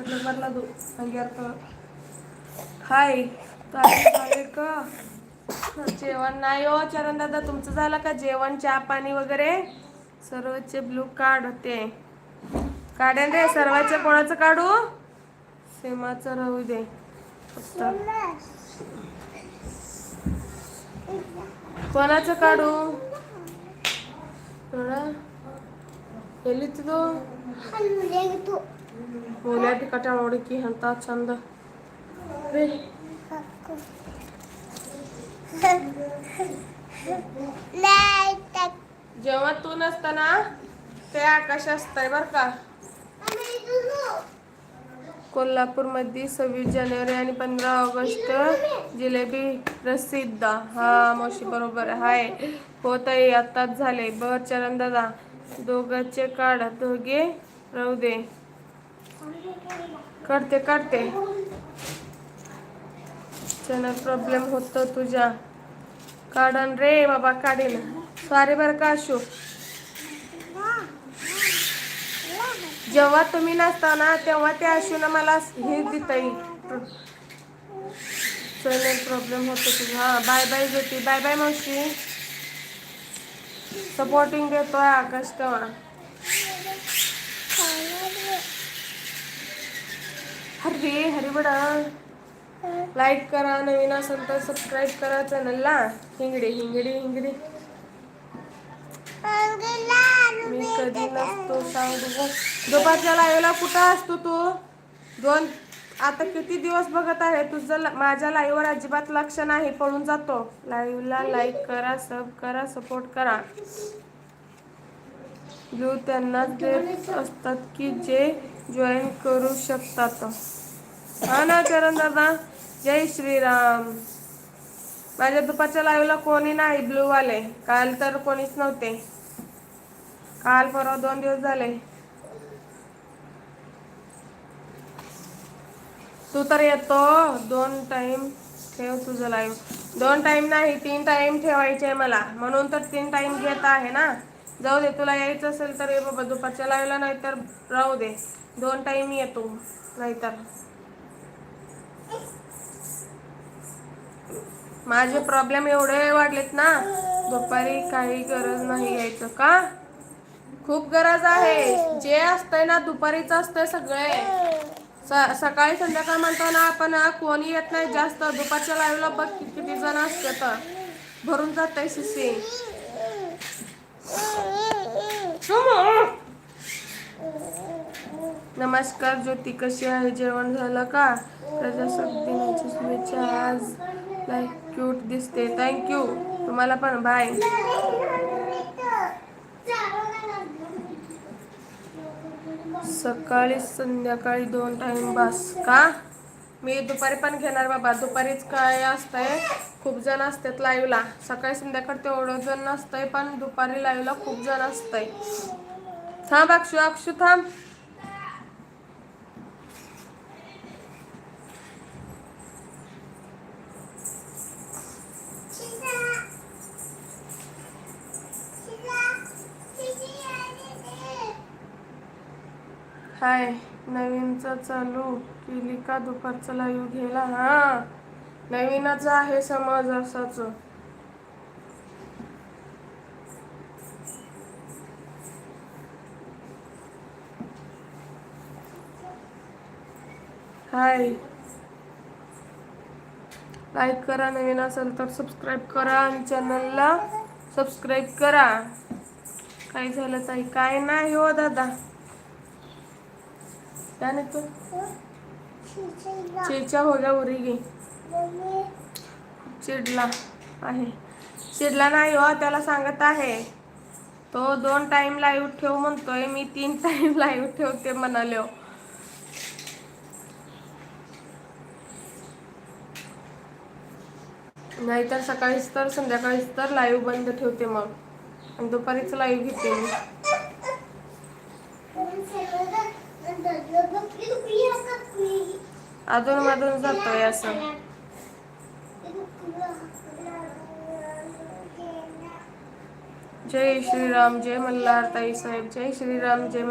सगळं भरला तू अंग्यार हाय आहे का जेवण नाही हो चरण दादा तुमचं झालं का जेवण चहा पाणी वगैरे सर्वचे ब्लू कार्ड होते काढेन रे सर्वांचे कोणाचं काढू सीमाचं राहू दे फक्त कोणाचं काढू ಎಲ್ಲಿತ್ತಿದು ಮೂಲ್ಯಾಟಿ ಕಟ್ಟ ನೋಡಿಕಿ ಅಂತ ಚಂದ ರೀ जेव्हा तू नसताना ते आकाश असतंय बर का कोल्हापूरमध्ये सव्वीस जानेवारी आणि पंधरा ऑगस्ट जिलेबी प्रसिद्ध हा मावशी बरोबर हाय होत आहे आत्ताच झाले बर चरण दादा दोघांचे काढ दोघे राहू दे करते करते. चॅनल प्रॉब्लेम होतो तुझ्या. काढन रे बाबा काढेल सॉरी बरं का अशू जेव्हा तुम्ही नसता तेव्हा त्या अशून मला हे देता चॅनल प्रॉब्लेम होतो तुझा. हा bye bye Jyoti. Bye bye मावशी. सपोर्टिंग देतोय आकाश तेव्हा. हरे हरे बडा लाईक करा नवीन असेल तर सबस्क्राईब करा चॅनलला हिंगडे हिंगडे हिंगडे. मी कधी नसतो सांग. दुपारच्या लाईव्हला कुठं असतो तो? दोन आता किती दिवस बघत आहे? तुझं माझ्या लाईव्हवर अजिबात लक्ष नाही पळून जातो. लाईव्हला लाईक करा सब करा सपोर्ट करा. ब्लू त्यांनाच देत असतात की जे जॉईन करू शकतात. हा ना चरण दादा? जय श्रीराम. माझ्या दुपारच्या लाईव्हला कोणी नाही ब्लू वाले. काल तर कोणीच नव्हते. काल परवा दोन दिवस झाले. तू तर येतो. दोन टाइम ठेव तुझं लाईव्ह दोन टाइम नाही तीन टाइम ठेवायचे आहे मला. म्हणून तर तीन टाइम घेत आहे ना. जाऊ दे तुला यायचं असेल तर ये बाबा दुपारच्या लाईव्हला नाहीतर राहू दे. दोन टाइम येतो नाहीतर. माझे प्रॉब्लेम एवढे वाढलेत ना दुपारी काही गरज नाही यायचं का? खूप गरज आहे. जे असतंय ना दुपारीच असतंय सगळे. स- सकाळी संध्याकाळ म्हणतो ना आपण कोणी येत नाही जास्त. दुपारच्या लाईव्हला बघ किती जण असते तर भरून जात सिसी नमस्कार ज्योती कशी आहे? जेवण झालं का? प्रजासत्ताक दिनाची शुभेच्छा. आज लाईक क्यूट दिसते. थँक्यू तुम्हाला पण. बाय सकाळी संध्याकाळी दोन टाइम बस का? मी दुपारी पण घेणार बाबा. दुपारीच काय असतंय? खूप जण असतात लाईव्हला सकाळी संध्याकाळ तेवढं जण नसतंय पण दुपारी लाईव्हला खूप जण असतंय. थांब अक्षू अक्षू थांब. हाय नवीनचं चालू केली का दुपारचं लाईव्ह घ्यायला? हा नवीनच आहे समज असाच. हाय. लाईक करा नवीन असेल तर सबस्क्राईब करा आणि चॅनलला सबस्क्राईब करा. काय झालं ताई? काय नाही हो दादा. त्याने तो चिडच्या हो गया उरी गे चिडला आहे. चिडला नाही हो त्याला सांगत आहे. तो दोन टाइम लाईव्ह ठेव म्हणतोय मी तीन टाइम लाईव्ह ठेवते म्हणाले हो. नाहीतर सकाळीच तर संध्याकाळीच तर लाईव्ह बंद ठेवते मग. आणि दुपारीच लाईव्ह घेते मी. अधून मधून जातोय असं. जय श्रीराम जय मल्हार ताई साहेब जय श्रीराम जय